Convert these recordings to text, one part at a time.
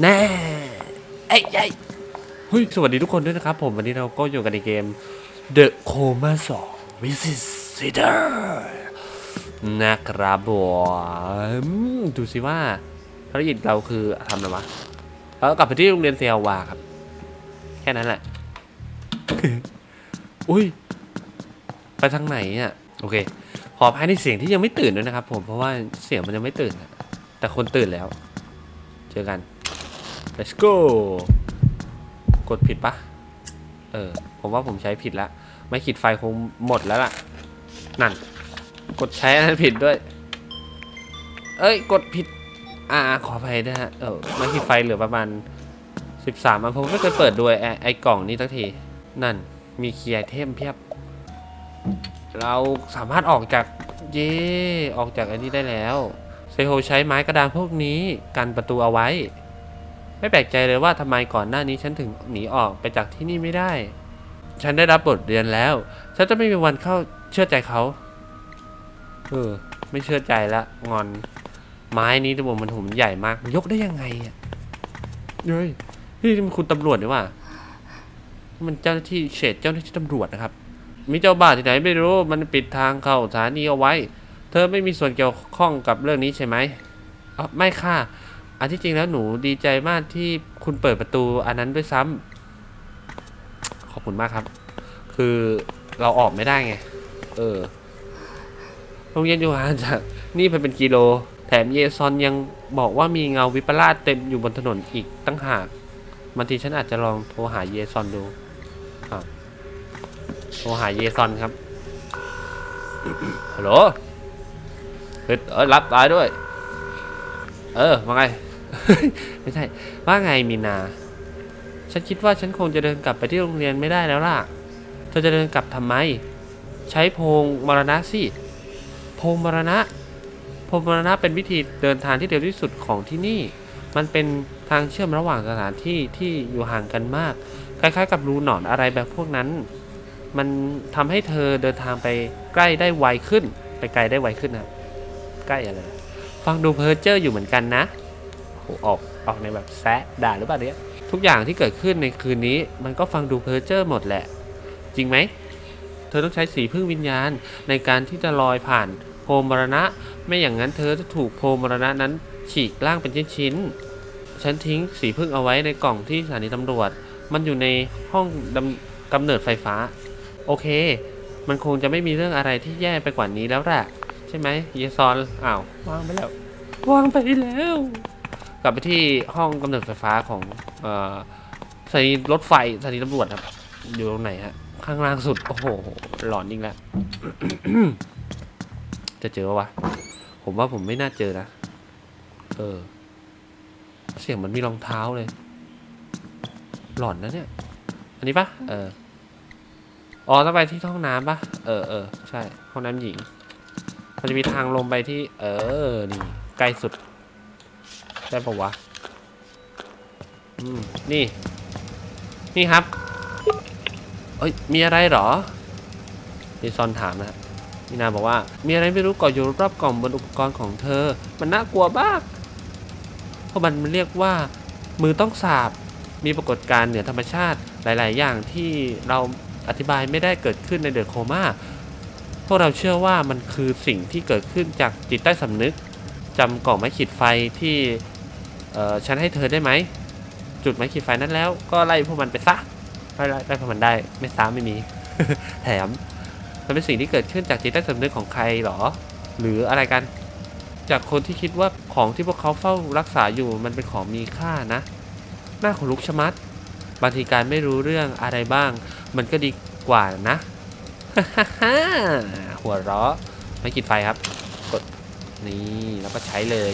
แน่เอ้ยเอ้ยเฮ้ยสวัสดีทุกคนด้วยนะครับ ผมวันนี้เราก็อยู่กันในเกม The Coma 2 Visitor นะครับผมดูสิว่าภารกิจเราคือทำอะไรวะเรากลับไปที่โรงเรียนเซียวาครับ แค่นั้นแหละ อุ้ย ไปทางไหนอะ โอเค ขออภัยในเสียงที่ยังไม่ตื่นด้วยนะครับผมเพราะว่าเสียงมันยังไม่ตื่นอะแต่คนตื่นแล้ว เจอกัน let's go กดผิดปะเออ ผมว่าผมใช้ผิดละ ไม่ขีดไฟคงหมดแล้วล่ะ นั่น กดใช้นั้นผิดด้วย เอ้ย กดผิด อ่า ขออภัยนะฮะ เออ ไม่ขีดไฟเหลือประมาณ 13อันผมไม่เคยเปิดดูไอ้ไอ้กล่องนี้สักที นั่น มีเคีย์เทมเพียบ เราสามารถออกจากเย่ออกจากอันนี้ได้แล้ว เซโฮใช้ไม้กระดานพวกนี้ กันประตูเอาไว้ ไม่แปลกใจเลยว่าทำไมก่อนหน้านี้ฉันถึงหนีออกไปจากที่นี่ไม่ได้ ฉันได้รับบทเรียนแล้ว ฉันจะไม่มีวันเข้าเชื่อใจเขา เออ ไม่เชื่อใจละงอน ไม้นี้ตัวมันหุ่มใหญ่มาก ยกได้ยังไงอะเฮ้ยนี่มันคุณตำรวจนี่หว่ามันเจ้าหน้าที่เฉดเจ้าหน้าที่ตำรวจนะครับ มีเจ้าบ้าที่ไหนไม่รู้ มันปิดทางเข้าสถานีเอาไว้ เธอไม่มีส่วนเกี่ยวข้องกับเรื่องนี้ใช่ไหมอ๋อไม่ค่ะ อันที่จริงแล้วหนูดีใจมากที่คุณเปิดประตูอันนั้นด้วยซ้ำขอบคุณมากครับ คือเราออกไม่ได้ไง เออ โรงเรียนอยู่ห่างจากนี่ไปเป็นกิโล แถมเยซอนยังบอกว่ามีเงาวิปลาสเต็มอยู่บนถนนอีกตั้งหากบางทีฉันอาจจะลองโทรหาเยซอนดูครับโทรหาเยซอนครับ ฮัลโหลเฮ้ยเออรับตายด้วย เออ ว่าไง ไม่ใช่ ว่าไงมีนา ฉันคิดว่าฉันคงจะเดินกลับไปที่โรงเรียนไม่ได้แล้วล่ะ เธอจะเดินกลับทำไม ใช้พงมรณะสิ พงมรณะ พงมรณะเป็นวิธีเดินทางที่เร็วที่สุดของที่นี่ มันเป็นทางเชื่อมระหว่างสถานที่ที่อยู่ห่างกันมาก คล้ายๆ กับรูหนอนอะไรแบบพวกนั้น มันทำให้เธอเดินทางไปใกล้ได้ไวขึ้น ไปไกลได้ไวขึ้นนะใกล้อะไร ฟังดูเพอเจอร์อยู่เหมือนกันนะ ออกออกในแบบแซะด่าหรือเปล่าเนี่ยทุกอย่างที่เกิดขึ้นในคืนนี้ มันก็ฟังดูเพอเจอร์หมดแหละ จริงไหม เธอต้องใช้สีพึ่งวิญญาณในการที่จะลอยผ่านโพรมรณะ ไม่อย่างนั้นเธอจะถูกโพรมรณะนั้น ฉีกล่างเป็นชิ้นๆฉันทิ้งสีพึ่งเอาไว้ในกล่องที่สถานีตำรวจ มันอยู่ในห้องดำกำเนิดไฟฟ้า โอเค มันคงจะไม่มีเรื่องอะไรที่แย่ไปกว่านี้แล้วแหละใช่ไหมเยซอนอ้าววางไปแล้ววางไปแล้ว กลับไปที่ห้องกำเนิดไฟฟ้าของอสถานีรถไฟสถานีตำรวจครับ อยู่ตรงไหนฮะ ข้างล่างสุด โอ้โห หลอนจริงแล้ว จะเจอวะ ผมว่าผมไม่น่าเจอนะ เออ เสียงมันมีรองเท้าเลย หลอนนะเนี่ย อันนี้ปะเออ อ๋อต้องไปที่ห้องน้ำปะเออเออใช่ ห้องน้ำหญิงมันจะมีทางลงไปที่ เออ นี่ ใกล้สุด ได้ปะวะอืมนี่ นี่ครับ เอ้ย มีอะไรหรอมีซอนถามนะมีนาบอกว่า มีอะไรไม่รู้เกาะอยู่รอบกล่องบนอุปกรณ์ของเธอ มันน่ากลัวมาก เพราะมันเรียกว่า มือต้องสาบ มีปรากฏการณ์เหนือธรรมชาติหลาย ๆ อย่างที่เราอธิบายไม่ได้เกิดขึ้นในเดอะโคม่า พวกเราเชื่อว่ามันคือสิ่งที่เกิดขึ้นจากจิตใต้สำนึกจำกล่องไม้ขีดไฟที่ เออฉันให้เธอได้ไหม จุดไม้ขีดไฟนั้นแล้ว ก็ไล่พวกมันไปซะไล่ไล่ไล่พวกมันได้ไม่ซ้ำไม่มี แถม มันเป็นสิ่งที่เกิดขึ้นจากจิตใต้สำนึกของใครหรอ หรืออะไรกัน จากคนที่คิดว่าของที่พวกเขาเฝ้ารักษาอยู่มันเป็นของมีค่านะ หน้าขนลุกชะมัดบางทีการไม่รู้เรื่องอะไรบ้าง มันก็ดีกว่านะหัวเราะไม่กินไฟครับ กดนี่แล้วก็ใช้เลย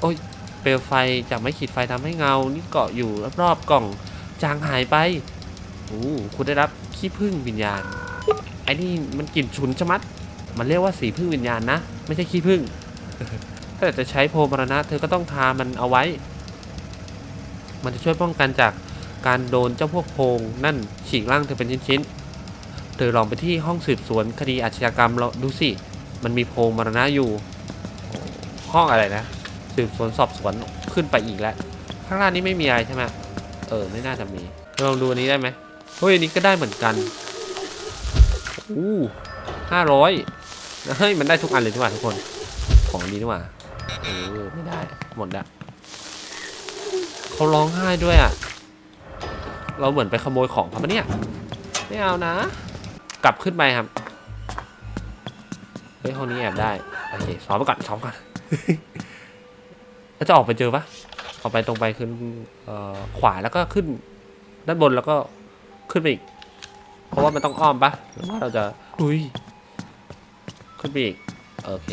โอ้ย เปลวไฟจากไม่ขีดไฟทำให้เงานี่เกาะอยู่รอบๆกล่องจางหายไปโอ้คุณได้รับขี้ผึ้งวิญญาณ ไอ้นี่มันกลิ่นฉุนชะมัด มันเรียกว่าสีพึ่งวิญญาณนะ ไม่ใช่ขี้ผึ้งถ้าจะใช้โพมรณะ เธอก็ต้องทามันเอาไว้ มันจะช่วยป้องกันจากการโดนเจ้าพวกโพงนั่นฉีกร่างเธอเป็นชิ้นๆ เธอลองไปที่ห้องสืบสวนคดีอาชญากรรมเราดูสิ มันมีโพมรณะอยู่ ห้องอะไรนะ สืบสวนสอบสวนขึ้นไปอีกแล้ว ข้างล่างนี้ไม่มีอะไรใช่ไหมเออ ไม่น่าจะมีลองดูอันนี้ได้ไหมเฮ้ยอันนี้ก็ได้เหมือนกันอู้ห้าร้อยเฮ้ยมันได้ทุกอันเลยดีกว่าทุกคน ของดีดีกว่าเออไม่ได้หมดละเขาร้องไห้ด้วยอะ เราเหมือนไปขโมยของเขาปะเนี่ย ไม่เอานะ กลับขึ้นไปครับ เฮ้ยห้องนี้แอบได้ โอเคซ้อมไปก่อนซ้อมก่อน แล้วจะออกไปเจอปะออกไปตรงไปขึ้นเอ่อขวาแล้วก็ขึ้น ด้านบนแล้วก็ขึ้นไปอีก เพราะว่ามันต้องอ้อมปะหรือว่าเราจะอุ้ยขึ้นไปอีก โอเค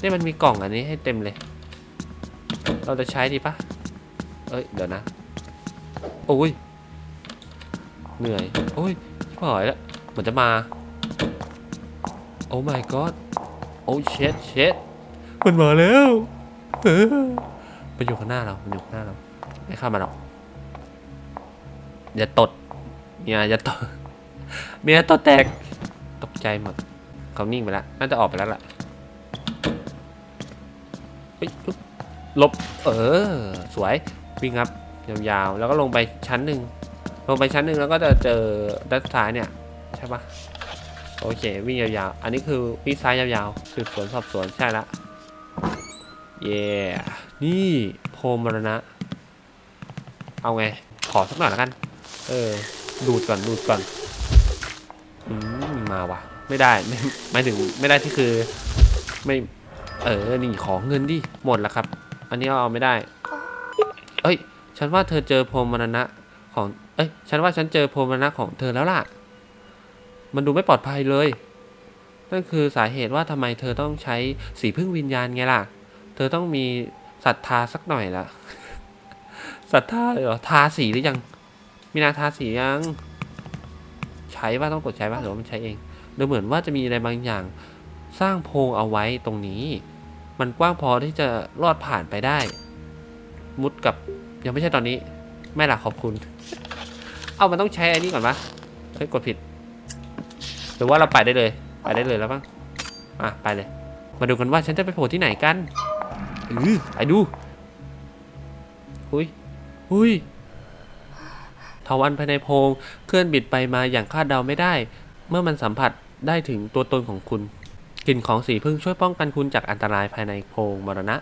นี่มันมีกล่องอันนี้ให้เต็มเลย เราจะใช้ดีปะเอ้ย เดี๋ยวนะ โอ้ย เหนื่อย โอ้ยชิบหายแล้วเหมือนจะมา โอ้ my god โอ้เช็ดเช็ดมันมาแล้วเออ มันอยู่ข้างหน้าเรา มันอยู่ข้างหน้าเรา ไม่ข้ามาหรอก อย่าตดเมียอย่าตดเมียตดแตก ตกใจหมด เขานิ่งไปแล้ว น่าจะออกไปแล้วล่ะเฮ้ยลบ เออ สวย วิ่งครับ ยาวๆ แล้วก็ลงไปชั้นหนึ่ง ลงไปชั้นหนึ่งแล้วก็จะเจอด้านซ้ายเนี่ย ใช่ปะโอเค วิ่งยาวๆ อันนี้คือวิ่งซ้ายยาวๆสืบสวนสอบสวน ใช่ละ เย่นี่โพรมมรณะ เอาไง ขอสักหน่อยละกัน เออ ดูดก่อน ดูดก่อน อืม มาว่ะ ไม่ได้ ไม่หมายถึง ไม่ได้ที่คือ ไม่ เออ นี่ขอเงินดิ หมดแล้วครับ อันนี้เอาไม่ได้ เอ้ย ฉันว่าเธอเจอโพรมมรณะของ เอ้ย ฉันว่าฉันเจอโพรมมรณะของเธอแล้วล่ะ มันดูไม่ปลอดภัยเลย นั่นคือสาเหตุว่าทำไมเธอต้องใช้สีพึ่งวิญญาณไงล่ะ เธอต้องมีศรัทธาสักหน่อยละศรัทธาเลยเหรอทาสีหรือยัง มีนาทาสียัง ใช้ว่าต้องกดใช้ว่าหรือว่ามันใช้เองดูเหมือนว่าจะมีอะไรบางอย่าง สร้างโพรงเอาไว้ตรงนี้ มันกว้างพอที่จะรอดผ่านไปได้ มุดกับยังไม่ใช่ตอนนี้ ไม่หล่ะขอบคุณ เอามันต้องใช้อันนี้ก่อนปะเฮ้ยกดผิด หรือว่าเราไปได้เลย ไปได้เลยแล้วมั้งอะไปเลย มาดูกันว่าฉันจะไปโผล่ที่ไหนกัน อือไปดูหุยหุยทวันภายในโพรงเคลื่อนบิดไปมาอย่างคาดเดาไม่ได้ เมื่อมันสัมผัสได้ถึงตัวตนของคุณกลิ่นของสีพึ่งช่วยป้องกันคุณจากอันตรายภายในโพรงมรณะ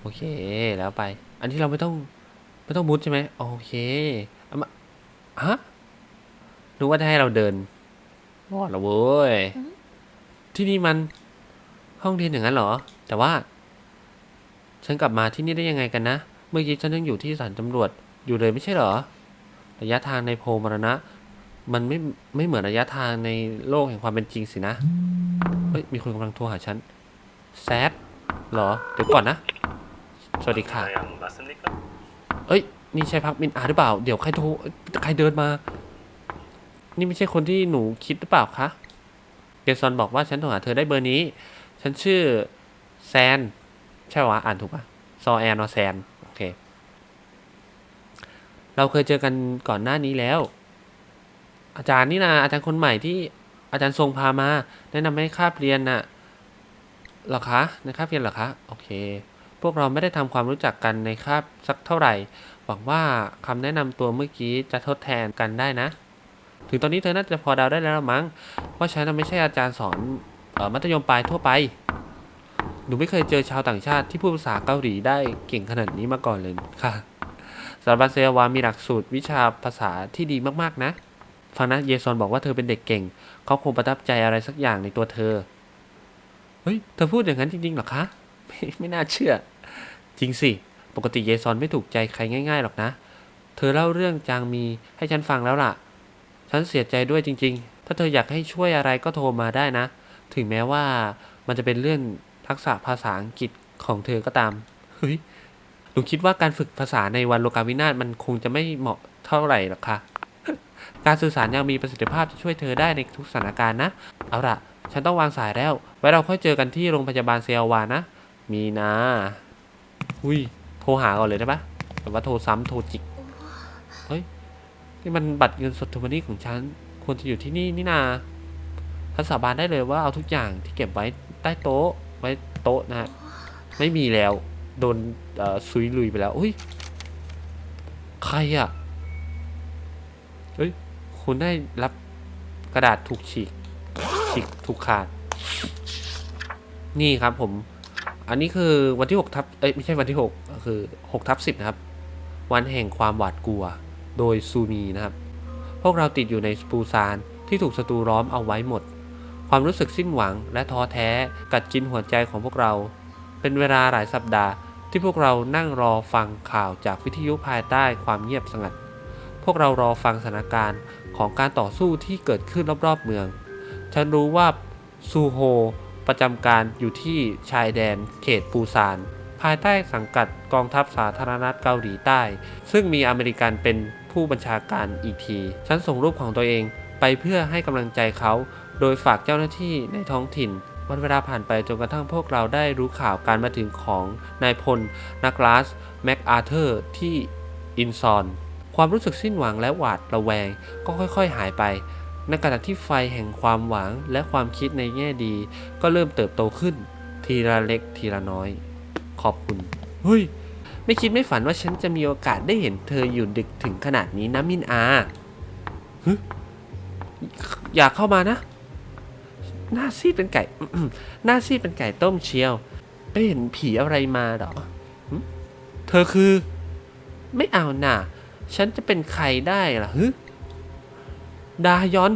โอเคแล้วไป อันที่เราไม่ต้องไม่ต้องมุดใช่ไหมโอเคเอามาฮะนึกว่าจะให้เราเดินรอดแล้วเว้ยที่นี่มันห้องเรียนอย่างนั้นเหรอ แต่ว่า ฉันกลับมาที่นี่ได้ยังไงกันนะ เมื่อกี้ฉันยังอยู่ที่สถานตำรวจอยู่เลยไม่ใช่หรอ ระยะทางในโพมรณะ มันไม่ไม่เหมือนระยะทางในโลกแห่งความเป็นจริงสินะ เฮ้ยมีคนกำลังโทรหาฉันแซดเหรอ เดี๋ยวก่อนนะ สวัสดีค่ะ เอ้ย นี่ใช่พักมินอาหรือเปล่า เดี๋ยวใครโทรใครเดินมา นี่ไม่ใช่คนที่หนูคิดหรือเปล่าคะ เกซอนบอกว่าฉันโทรหาเธอได้เบอร์นี้ ฉันชื่อแซน ใช่วะอ่านถูกปะซอแอนอแซนโอเค เราเคยเจอกันก่อนหน้านี้แล้ว อาจารย์นี่นะอาจารย์คนใหม่ที่อาจารย์ทรงพามา แนะนำให้คาบเรียนน่ะเหรอคะในคาบเรียนเหรอคะโอเค พวกเราไม่ได้ทำความรู้จักกันในคาบสักเท่าไหร่หวังว่าคำแนะนำตัวเมื่อกี้จะทดแทนกันได้นะ ถึงตอนนี้เธอน่าจะพอเดาได้แล้วมั้งว่าฉันน่ะไม่ใช่อาจารย์สอนออมัธยมปลายทั่วไป นูไม่เคยเจอชาวต่างชาติที่พูดภาษาเกาหลีได้เก่งขนาดนี้มาก่อนเลยค่ะสารบันเซวามีหลักสูตรวิชาภาษาที่ดีมากๆนะ ฟังนะเยซอนบอกว่าเธอเป็นเด็กเก่ง เขาคงประทับใจอะไรสักอย่างในตัวเธอ เฮ้ย เธอพูดอย่างนั้นจริงๆหรอคะ ไม่ไม่น่าเชื่อ จริงสิ ปกติเยซอนไม่ถูกใจใครง่าย ๆหรอกนะ เธอเล่าเรื่องจางมีให้ฉันฟังแล้วล่ะ ฉันเสียใจด้วยจริง ๆ ถ้าเธออยากให้ช่วยอะไรก็โทรมาได้นะ ถึงแม้ว่ามันจะเป็นเรื่อง ทักษะภาษาอังกฤษของเธอก็ตามเฮ้ยหนูคิดว่าการฝึกภาษาในวันโลกาวินาศมันคงจะไม่เหมาะเท่าไหร่หรอกค่ะการสื่อสารยังมีประสิทธิภาพจะช่วยเธอได้ในทุกสถานการณ์นะ เอาล่ะ ฉันต้องวางสายแล้ว ไว้เราค่อยเจอกันที่โรงพยาบาลเซลวานะ มีนะ อุ้ย โทรหาก่อนเลยได้ปะแต่ว่าโทรซ้ำโทรจิก เฮ้ย นี่มันบัตรเงินสดทูมานี่ของฉัน ควรจะอยู่ที่นี่นี่นาฉันสาบานได้เลยว่าเอาทุกอย่างที่เก็บไว้ใต้โต๊ะ ไว้โต๊ะนะฮะ ไม่มีแล้ว โดนเอ่อซุยลุยไปแล้วอุ้ย ใครอะเฮ้ย คุณได้รับกระดาษถูกฉีก ฉีกถูกขาด นี่ครับผม อันนี้คือวันที่6ทับ เอ้ย ไม่ใช่วันที่ 6 คือ6ทับ10 นะครับ วันแห่งความหวาดกลัว โดยซูมีนะครับ พวกเราติดอยู่ในปูซานที่ถูกศัตรูล้อมเอาไว้หมด ความรู้สึกสิ้นหวังและท้อแท้กัดกินหัวใจของพวกเรา เป็นเวลาหลายสัปดาห์ที่พวกเรานั่งรอฟังข่าวจากวิทยุภายใต้ความเงียบสงัด พวกเรารอฟังสถานการณ์ของการต่อสู้ที่เกิดขึ้นรอบๆเมือง ฉันรู้ว่าซูโฮประจำการอยู่ที่ชายแดนเขตปูซาน ภายใต้สังกัดกองทัพสาธารณรัฐเกาหลีใต้ ซึ่งมีอเมริกันเป็นผู้บัญชาการอีกที ฉันส่งรูปของตัวเองไปเพื่อให้กำลังใจเขา โดยฝากเจ้าหน้าที่ในท้องถิ่น วันเวลาผ่านไปจนกระทั่งพวกเราได้รู้ข่าวการมาถึงของนายพลนักลาสแม็กอาเธอร์ที่อินซอน ความรู้สึกสิ้นหวังและหวาดระแวงก็ค่อยๆหายไปในขณะที่ไฟแห่งความหวังและความคิดในแง่ดี ก็เริ่มเติบโตขึ้น ทีละเล็กทีละน้อย ขอบคุณ เฮ้ย ไม่คิดไม่ฝันว่าฉันจะมีโอกาสได้เห็นเธออยู่ดึกถึงขนาดนี้นะมินอาฮึอยากเข้ามานะ หน้าซีดเป็นไก่ หน้าซีดเป็นไก่ต้มเชียว ไปเห็นผีอะไรมาหรอ เธอคือ ไม่เอาหน่ะ ฉันจะเป็นใครได้ล่ะฮึดายอน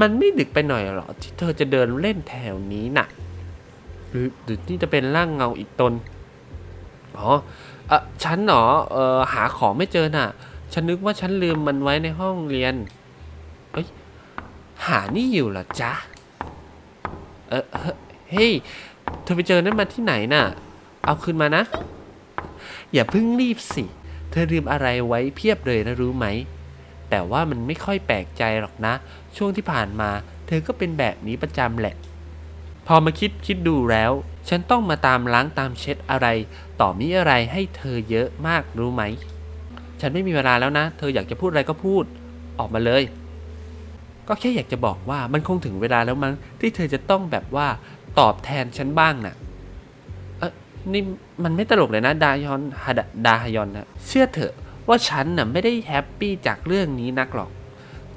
มันไม่ดึกไปหน่อยหรอ ที่เธอจะเดินเล่นแถวนี้น่ะ หรือหรือนี่จะเป็นร่างเงาอีกตน อ๋อเออฉันเหรอเออหาของไม่เจอน่ะ ฉันนึกว่าฉันลืมมันไว้ในห้องเรียน เอ้ย หานี่อยู่เหรอจ๊ะ เออเฮ้ยเธอไปเจอนั่นมาที่ไหนน่ะ เอาคืนมานะ อย่าเพิ่งรีบสิ เธอลืมอะไรไว้เพียบเลยนะรู้ไหม แต่ว่ามันไม่ค่อยแปลกใจหรอกนะ ช่วงที่ผ่านมา เธอก็เป็นแบบนี้ประจำแหละ พอมาคิดคิดดูแล้ว ฉันต้องมาตามล้างตามเช็ดอะไร ต่อมีอะไรให้เธอเยอะมากรู้ไหม ฉันไม่มีเวลาแล้วนะ เธออยากจะพูดอะไรก็พูด ออกมาเลย ก็แค่อยากจะบอกว่ามันคงถึงเวลาแล้วมั้งที่เธอจะต้องแบบว่าตอบแทนฉันบ้างน่ะเออนี่มันไม่ตลกเลยนะดายอนฮาดะดาฮยอนนะเชื่อเถอะว่าฉันน่ะไม่ได้แฮปปี้จากเรื่องนี้นักหรอก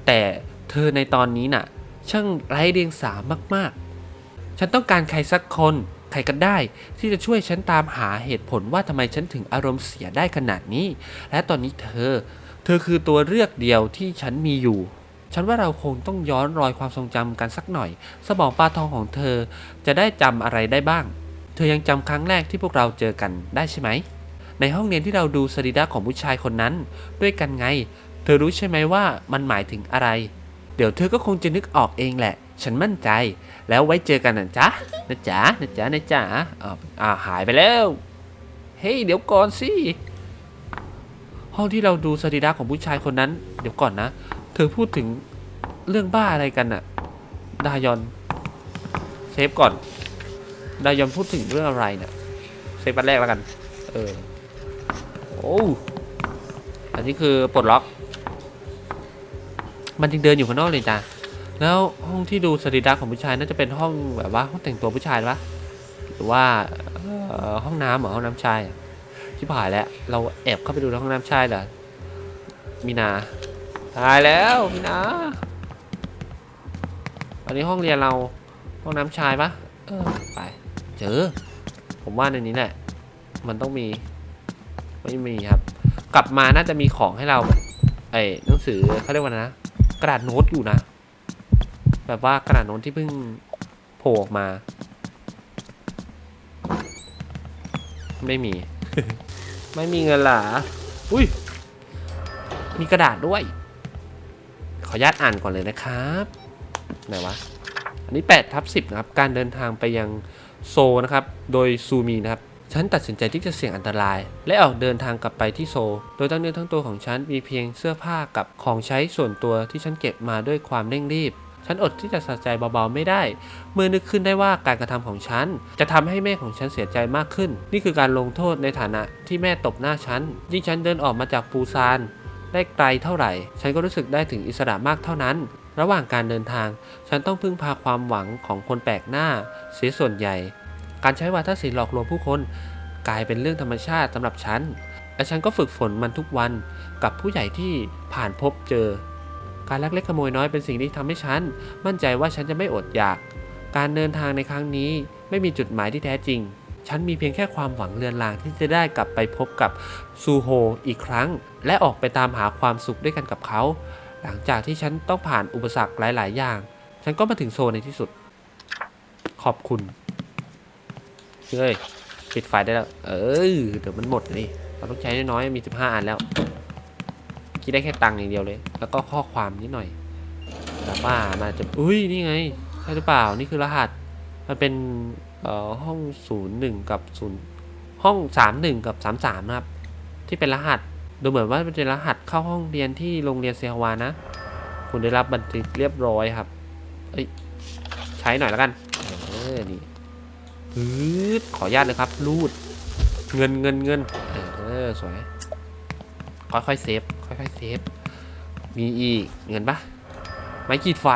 แต่เธอในตอนนี้น่ะ ช่างไร้เดียงสามากๆ ฉันต้องการใครสักคนใครก็ได้ที่จะช่วยฉันตามหาเหตุผลว่าทำไมฉันถึงอารมณ์เสียได้ขนาดนี้ และตอนนี้เธอ เธอคือตัวเลือกเดียวที่ฉันมีอยู่ ฉันว่าเราคงต้องย้อนรอยความทรงจำกันสักหน่อย สมองปลาทองของเธอจะได้จำอะไรได้บ้าง เธอยังจำครั้งแรกที่พวกเราเจอกันได้ใช่ไหม ในห้องเรียนที่เราดูสรีระของผู้ชายคนนั้น ด้วยกันไง เธอรู้ใช่ไหมว่ามันหมายถึงอะไร เดี๋ยวเธอก็คงจะนึกออกเองแหละ ฉันมั่นใจ แล้วไว้เจอกันนะจ๊ะนะจ๊ะนะจ๊ะนะจ๊ะอ่าหายไปแล้ว เฮ้ยเดี๋ยวก่อนสิห้องที่เราดูสรีระของผู้ชายคนนั้น เดี๋ยวก่อนนะ อพูดถึงเรื่องบ้าอะไรกันอะดายอนเซฟก่อน ดายอนพูดถึงเรื่องอะไรเนี่ยเซฟอันแรกแล้วกัน เออ โอ้อันนี้คือปลดล็อก มันยังเดินอยู่ข้างนอกเลยจ้ะแล้วห้องที่ดูสรีระของผู้ชายน่าจะเป็นห้องแบบว่าห้องแต่งตัวผู้ชายปะหรือว่าห้องน้ำเหรอห้องน้ำชายที่ผ่านแล้ว เราแอบเข้าไปดูในห้องน้ำชายเหรอมีนา ตายแล้วมีนาอันนี้ห้องเรียนเราห้องน้ำชายปะเออไป เจอ ผมว่าในนี้แหละ มันต้องมี ไม่มีครับ กลับมาน่าจะมีของให้เราไอ้หนังสือเขาเรียกว่านะ กระดาษโน้ตอยู่นะ แบบว่ากระดาษโน้ตที่เพิ่งโผล่ออกมา ไม่มี ไม่มีเงินหรออุ้ย มีกระดาษด้วย ขออนุญาตอ่านก่อนเลยนะครับไหนวะอันนี้8ทับ10นะครับการเดินทางไปยังโซนะครับโดยซูมีนะครับฉันตัดสินใจที่จะเสี่ยงอันตราย และออกเดินทางกลับไปที่โซ โดยทั้งเนื้อทั้งตัวของฉันมีเพียงเสื้อผ้ากับของใช้ส่วนตัวที่ฉันเก็บมาด้วยความเร่งรีบ ฉันอดที่จะสะใจเบาๆไม่ได้ เมื่อนึกขึ้นได้ว่าการกระทำของฉัน จะทำให้แม่ของฉันเสียใจมากขึ้น นี่คือการลงโทษในฐานะที่แม่ตบหน้าฉัน ยิ่งฉันเดินออกมาจากปูซาน ได้ไกลเท่าไหร่ ฉันก็รู้สึกได้ถึงอิสระมากเท่านั้น ระหว่างการเดินทาง ฉันต้องพึ่งพาความหวังของคนแปลกหน้า เสียส่วนใหญ่ การใช้วาทศิลป์หลอกลวงผู้คน กลายเป็นเรื่องธรรมชาติสำหรับฉัน และฉันก็ฝึกฝนมันทุกวันกับผู้ใหญ่ที่ผ่านพบเจอ การลักเล็กขโมยน้อยเป็นสิ่งที่ทำให้ฉัน มั่นใจว่าฉันจะไม่อดอยาก การเดินทางในครั้งนี้ไม่มีจุดหมายที่แท้จริง ฉันมีเพียงแค่ความหวังเลือนลางที่จะได้กลับไปพบกับซูโฮอีกครั้ง และออกไปตามหาความสุขด้วยกันกับเขา หลังจากที่ฉันต้องผ่านอุปสรรคหลาย ๆ อย่าง ฉันก็มาถึงโซนในที่สุด ขอบคุณเฮ้ยปิดไฟได้แล้ว เออเดี๋ยวมันหมดนี่เราต้องใช้น้อยๆมี 15 อันแล้วคิดได้แค่ตังค์อย่างเดียวเลย แล้วก็ข้อความนิดหน่อยแต่ว่ามันอาจะ อุ้ยนี่ไงใช่หรือเปล่านี่คือรหัส มันเป็น ห้อง 01 กับ 0 ห้อง 31 กับ 33 นะครับ ที่เป็นรหัส ดูเหมือนว่าเป็นรหัสเข้าห้องเรียนที่โรงเรียนเซฮวานะ คุณได้รับบันทึกเรียบร้อยครับ เอ้ย ใช้หน่อยแล้วกัน เออ นี่ฮึดขออนุญาตเลยครับ รูด เงินเงินเงินเออ สวย ค่อยๆเซฟ ค่อยๆเซฟ มีอีก เงินปะไม้ขีดไฟ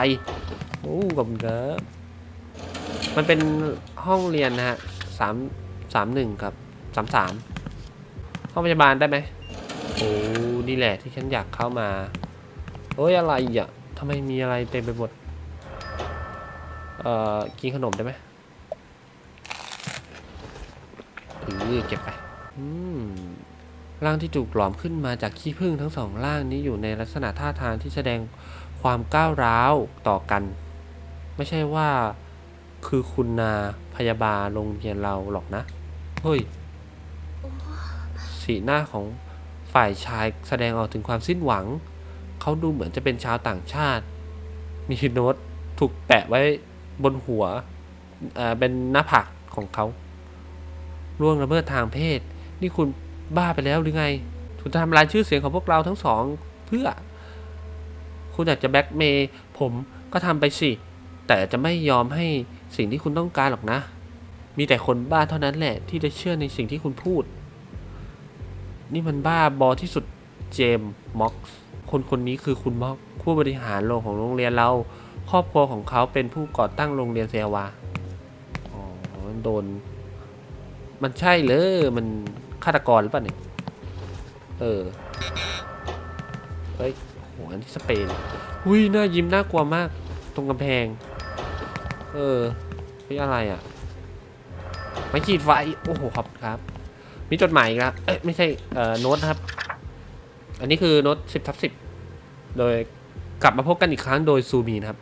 โอ้ขอบคุณครับ มันเป็นห้องเรียนนะฮะสามสามหนึ่งกับสามสามห้องพยาบาลได้ไหมโอ้นี่แหละที่ฉันอยากเข้ามาโอ้ยอะไรอะทำไมมีอะไรเต็มไปหมดเอ่อกินขนมได้ไหมเออเก็บไปอืมร่างที่ถูกหลอมขึ้นมาจากขี้ผึ้งทั้งสองร่างนี้อยู่ในลักษณะท่าทางที่แสดงความก้าวร้าวต่อกัน ไม่ใช่ว่า คือคุณนาพยาบาลโรงเรียนเราหรอกนะ เฮ้ย สีหน้าของฝ่ายชายแสดงออกถึงความสิ้นหวัง เขาดูเหมือนจะเป็นชาวต่างชาติ มีโน้ตถูกแปะไว้บนหัวเอ่อเป็นหน้าผากของเขาล่วงละเมิดทางเพศ นี่คุณบ้าไปแล้วหรือไงคุณจะทำลายชื่อเสียงของพวกเราทั้งสองเพื่อ คุณอยากจะแบ็กเมย์ผมก็ทำไปสิ แต่จะไม่ยอมให้ สิ่งที่คุณต้องการหรอกนะ มีแต่คนบ้าเท่านั้นแหละ ที่จะเชื่อในสิ่งที่คุณพูด นี่มันบ้าบอที่สุดเจมส์ม็อกซ์คนคนนี้คือคุณม็อกผู้บริหารโรงของโรงเรียนเรา ครอบครัวของเขาเป็นผู้ก่อตั้งโรงเรียนเซวาอ๋อโดน มันใช่เลยมันฆาตกรหรือเปล่าเนี่ยเออเฮ้ยโหอันที่สเปนอุ้ยหน้ายิ้มน่ากลัวมาก ตรงกำแพง เออเป็นอะไรอะไม่ขีดไฟโอ้โหขอบครับ มีจดหมายอีกแล้วเอ้ยไม่ใช่เอ่อโน้ตนะครับ อันนี้คือโน้ตสิบทับสิบโดยกลับมาพบกันอีกครั้งโดยซูมีนะครับ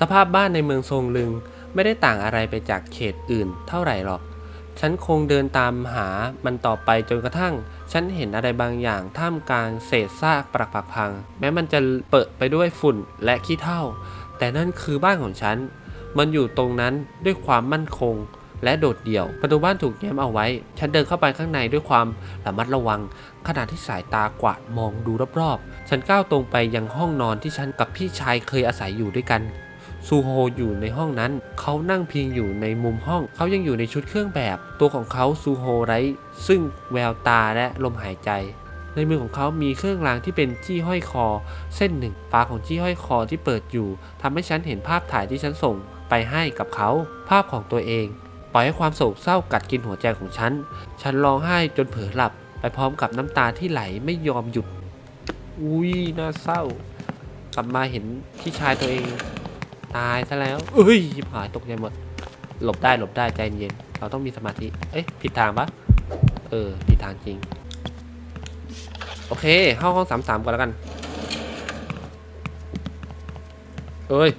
สภาพบ้านในเมืองทรงลึงไม่ได้ต่างอะไรไปจากเขตอื่นเท่าไหร่หรอก ฉันคงเดินตามหามันต่อไปจนกระทั่ง ฉันเห็นอะไรบางอย่างท่ามกลางเศษซากปรักผักพัง แม้มันจะเปิดไปด้วยฝุ่นและขี้เถ้า แต่นั่นคือบ้านของฉัน มันอยู่ตรงนั้นด้วยความมั่นคงและโดดเดี่ยว ประตูบ้านถูกแง้มเอาไว้ ฉันเดินเข้าไปข้างในด้วยความระมัดระวัง ขณะที่สายตากวาดมองดูรอบๆ ฉันก้าวตรงไปยังห้องนอนที่ฉันกับพี่ชายเคยอาศัยอยู่ด้วยกัน ซูโฮอยู่ในห้องนั้น เขานั่งพิงอยู่ในมุมห้อง เขายังอยู่ในชุดเครื่องแบบ ตัวของเขาซูโฮไร้ซึ่งแววตาและลมหายใจ ในมือของเขามีเครื่องรางที่เป็นจี้ห้อยคอ เส้นหนึ่ง ฝาของจี้ห้อยคอที่เปิดอยู่ทำให้ฉันเห็นภาพถ่ายที่ฉันส่ง ไปให้กับเขาภาพของตัวเอง ปล่อยให้ความโศกเศร้ากัดกินหัวใจของฉัน ฉันร้องไห้จนเผลอหลับ ไปพร้อมกับน้ำตาที่ไหลไม่ยอมหยุด อุ้ยน่าเศร้ากลับมาเห็นพี่ชายตัวเอง ตายซะแล้ว เอ้ยหายตกใจหมด หลบได้หลบได้ใจเย็น เราต้องมีสมาธิ เอ้ยผิดทางปะเออผิดทางจริง โอเคเข้าห้องสามสามก่อนแล้วกัน เอ้ย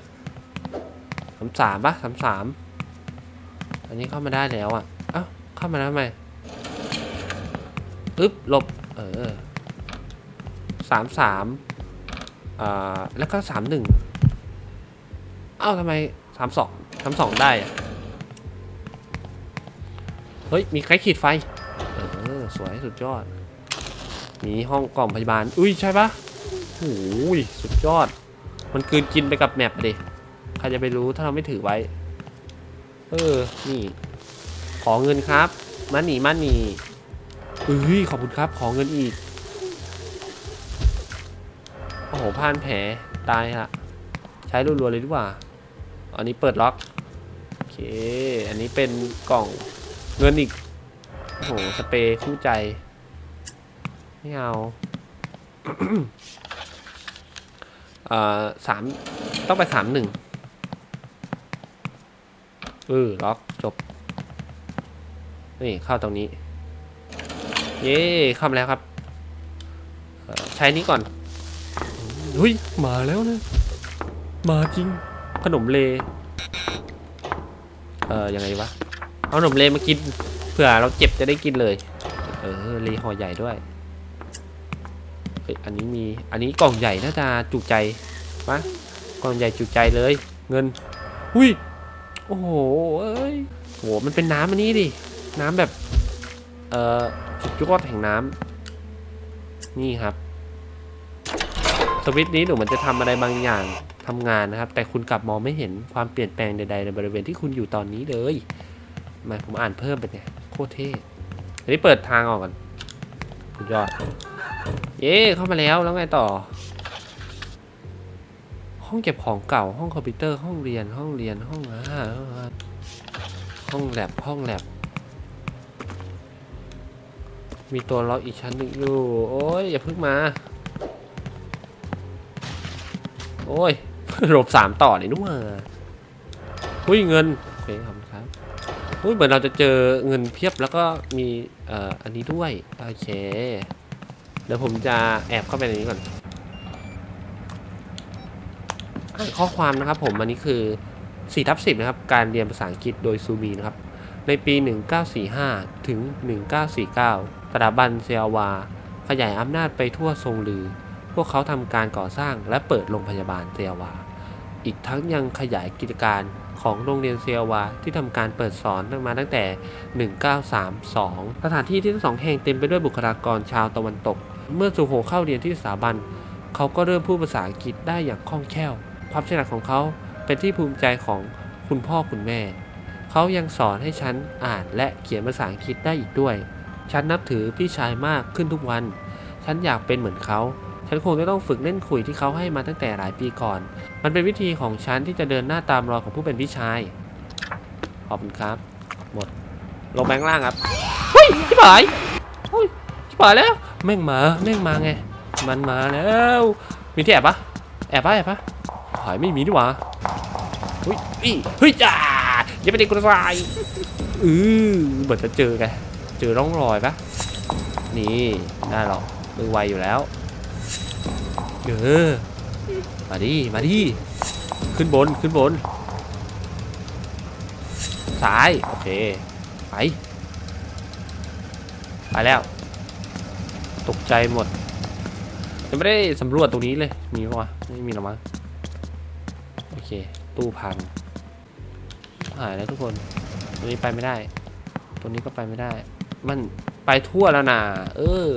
ามสามปะสามสามอันนี้เข้ามาได้แล้วอะ เอ้าเข้ามาแล้วทำไมอึ๊บหลบ เออสามสามอ่า แล้วก็สามหนึ่งเอ้าทำไมสามสองสามสองได้อะ เฮ้ย มีใครขีดไฟ เออ สวยสุดยอด มีห้องกล่องพยาบาล อุ้ย ใช่ปะโอ้ยสุดยอด มันกลืนกินไปกับแมปอะดิ ใครจะไปรู้ถ้าเราไม่ถือไว้ เออ นี่ ขอเงินครับมาหนีมาหนีเอ้ยขอบคุณครับ ขอเงินอีก โอ้โหผ่านแผลตายละใช้รัวๆเลยดีกว่า อันนี้เปิดล็อก โอเค อันนี้เป็นกล่องเงินอีก โอ้โห สเปรย์คู่ใจ ไม่เอาเอ่อสามต้องไปสามหนึ่ง เออล็อกจบ นี่เข้าตรงนี้ เย้เข้ามาแล้วครับ ใช้นี้ก่อนเฮ้ยมาแล้วนะ มาจริง ขนมเล เอ่อยังไงวะ เอาขนมเลมากิน เผื่อเราเจ็บจะได้กินเลย เออเลห่อใหญ่ด้วยเฮ้ยอันนี้มี อันนี้กล่องใหญ่น่าจะจุใจปะกล่องใหญ่จุใจเลย เงิน หุ้ย อ้โหเอ้ยโห มันเป็นน้ำอันนี้ดิ น้ำแบบ เอ่อสุดยอดแห่งน้ำนี่ครับ สวิตช์นี้หนูมันจะทำอะไรบางอย่างทำงานนะครับ แต่คุณกลับมองไม่เห็นความเปลี่ยนแปลงใดๆในบริเวณที่คุณอยู่ตอนนี้เลยไมาผมอ่านเพิ่มไปเนี่ยโคตรเท่อันนี้เปิดทางออกก่อนสุดยอด เย้เข้ามาแล้วแล้วไงต่อ ห้องเก็บของเก่าห้องคอมพิวเตอร์ห้องเรียนห้องเรียนห้องอ่าห้องแลบห้องแลบมีตัวล็อกอีกชั้นหนึ่งอยู่ โอ้ยอย่าเพิ่งมา โอ้ยหลบสามต่อเลยนู่นว่าหุ้ยเงินโอเคขอบคุณครับหุ้ยเหมือนเราจะเจอเงินเพียบแล้วก็มีเอ่ออันนี้ด้วย โอเค เดี๋ยวผมจะแอบเข้าไปในนี้ก่อน อ่าน ข้อความนะครับผมอันนี้คือ4ทับ10นะครับการเรียนภาษาอังกฤษโดยซูมีนะครับในปี 1945 ถึง 1949 สถาบันเซียวา ขยายอำนาจไปทั่วทรงลือ พวกเขาทำการก่อสร้างและเปิดโรงพยาบาลเซียวา อีกทั้งยังขยายกิจการของโรงเรียนเซียวา ที่ทำการเปิดสอนมาตั้งแต่ 1932 สถานที่ที่ทั้งสองแห่งเต็มไปด้วยบุคลากรชาวตะวันตก เมื่อซูโฮเข้าเรียนที่สถาบัน เขาก็เริ่มพูดภาษาอังกฤษได้อย่างคล่องแคล่ว ความฉลาดของเขาเป็นที่ภูมิใจของคุณพ่อคุณแม่ เขายังสอนให้ฉันอ่านและเขียนภาษาอังกฤษได้อีกด้วย ฉันนับถือพี่ชายมากขึ้นทุกวัน ฉันอยากเป็นเหมือนเขา ฉันคงจะต้องฝึกเล่นขุยที่เขาให้มาตั้งแต่หลายปีก่อน มันเป็นวิธีของฉันที่จะเดินหน้าตามรอยของผู้เป็นพี่ชาย ขอบคุณครับ หมด ลงแบงค์ล่างครับ เฮ้ยชิบหายเฮ้ยชิบหายแล้ว แม่งมา แม่งมาไง มันมาแล้ว มีที่แอบปะแอบปะแอบปะ หายไม่มีดีหว่าเฮ้ยอีเฮ้ยจ้าอย่าไปเด็กกระไรอือเหมือนจะเจอไงเจอร่องรอยปะนี่ได้หรอกมือไวอยู่แล้วเออมาดิมาดิขึ้นบนขึ้นบนซ้ายโอเคไปไปแล้ว ตกใจหมดยังไม่ได้สำรวจตรงนี้เลยมีปะวะไม่มีหรอมั้ง เคตู้พังหายแล้วทุกคนตรงนี้ไปไม่ได้ตรงนี้ก็ไปไม่ได้ มันไปทั่วแล้วนะเออ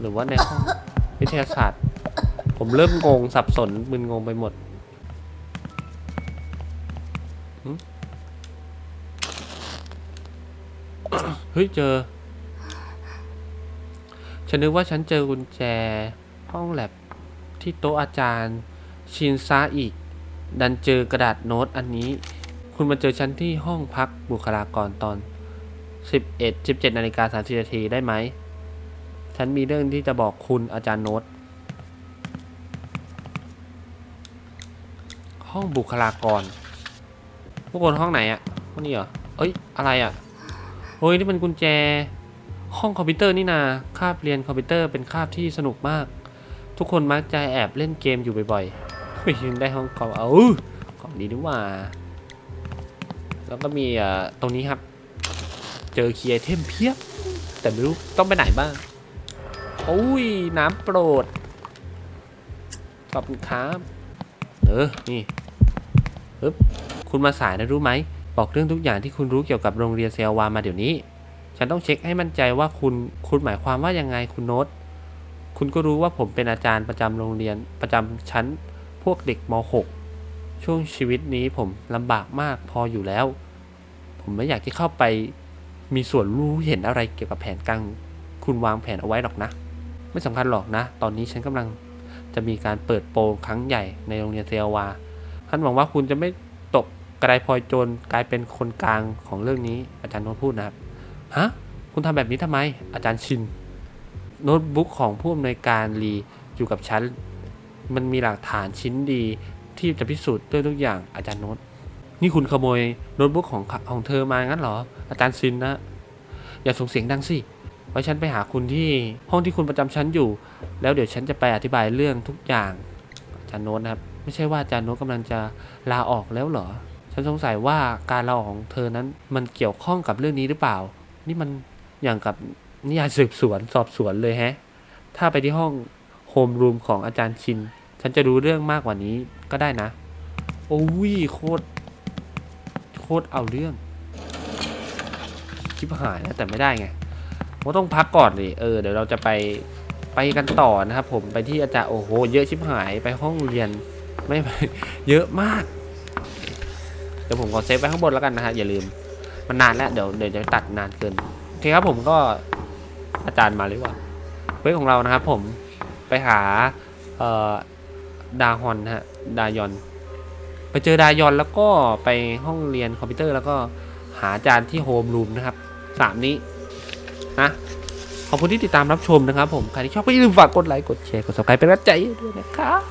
หรือว่าในห้องวิทยาศาสตร์ ผมเริ่มงงสับสนมึนงงไปหมดเฮ้ยเจอ ฉันนึกว่าฉันเจอกุญแจห้องแลบ ที่โต๊ะอาจารย์ชินซาอีก ดันเจอกระดาษโน้ตอันนี้ คุณมาเจอฉันที่ห้องพักบุคลากรตอน 11 17นาฬิกา30นาทีได้ไหม ฉันมีเรื่องที่จะบอกคุณอาจารย์โน้ต ห้องบุคลากร พวกคนห้องไหนอะห้องนี้เหรอ เอ้ย อะไรอะเฮ้ย นี่มันกุญแจ ห้องคอมพิวเตอร์นี่นา คาบเรียนคอมพิวเตอร์เป็นคาบที่สนุกมาก ทุกคนมักจะแอบเล่นเกมอยู่บ่อยๆยยังได้ห้องคอมเอาของดีดีกว่า แล้วก็มีอ่อตรงนี้ครับ เจอเคียร์เทมเพียบ แต่ไม่รู้ต้องไปไหนบ้างโอ้ย น้ำโปรดขอบคุณครับเออ นี่ปึ๊บคุณมาสายนะรู้ไหม บอกเรื่องทุกอย่างที่คุณรู้เกี่ยวกับโรงเรียนเซลวามาเดี๋ยวนี้ ฉันต้องเช็คให้มั่นใจว่าคุณ คุณหมายความว่ายังไงคุณโน้ต คุณก็รู้ว่าผมเป็นอาจารย์ประจำโรงเรียนประจำชั้นพวกเด็กม .6 ช่วงชีวิตนี้ผมลำบากมากพออยู่แล้ว ผมไม่อยากที่เข้าไปมีส่วนรู้เห็นอะไรเกี่ยวกับแผนการคุณวางแผนเอาไว้หรอกนะ ไม่สำคัญหรอกนะ ตอนนี้ฉันกำลังจะมีการเปิดโปงครั้งใหญ่ในโรงเรียนเซลวาท่านหวังว่าคุณจะไม่ตกกระไดพลอยโจรกลายเป็นคนกลางของเรื่องนี้อาจารย์โน้ตพูดนะครับฮะคุณทำแบบนี้ทำไม อาจารย์ชิน โน้ตบุ๊กของผู้อำนวยการลีอยู่กับฉัน มันมีหลักฐานชิ้นดีที่จะพิสูจน์ด้วยทุกอย่างอาจารย์โน้ต นี่คุณขโมยโน้ตบุ๊กของของเธอมางั้นเหรอ อาจารย์ซินนะ อย่าส่งเสียงดังสิไว้ฉันไปหาคุณที่ห้องที่คุณประจำชั้นอยู่ แล้วเดี๋ยวฉันจะไปอธิบายเรื่องทุกอย่างอาจารย์โน้ตนะครับ ไม่ใช่ว่าอาจารย์โน้ตกำลังจะลาออกแล้วเหรอ ฉันสงสัยว่าการลาออกของเธอนั้นมันเกี่ยวข้องกับเรื่องนี้หรือเปล่า นี่มันอย่างกับ นิยายสืบสวนสอบสวนเลยแฮะ ถ้าไปที่ห้องโฮมรูมของอาจารย์ชิน ฉันจะรู้เรื่องมากกว่านี้ก็ได้นะ โอ้ยโคตร โคตรเอาเรื่องชิบหายนะแต่ไม่ได้ไงก็ต้องพักก่อนเลยเออเดี๋ยวเราจะไปไปกันต่อนะครับ ผมไปที่อาจารย์โอ้โห เยอะชิบหายไปห้องเรียนไม่ไม่เยอะมากเดี๋ยวผมขอเซฟไว้ข้างบนแล้วกันนะฮะอย่าลืมมันนานแล้วเดี๋ยวเดี๋ยวจะตัดนานเกินโอเคครับผมก็ อาจารย์มาหรือเปล่าเพื่อของเรานะครับผมไปหาเออดาฮอนฮะดายอน ไปเจอดายอนแล้วก็ไปห้องเรียนคอมพิวเตอร์แล้วก็หาอาจารย์ที่โฮมรูมนะครับสามนี้นะขอบคุณที่ติดตามรับชมนะครับผม ใครที่ชอบก็อย่าลืมฝากกดไลค์ กดแชร์ กด subscribe เป็นกำลังใจด้วยนะครับ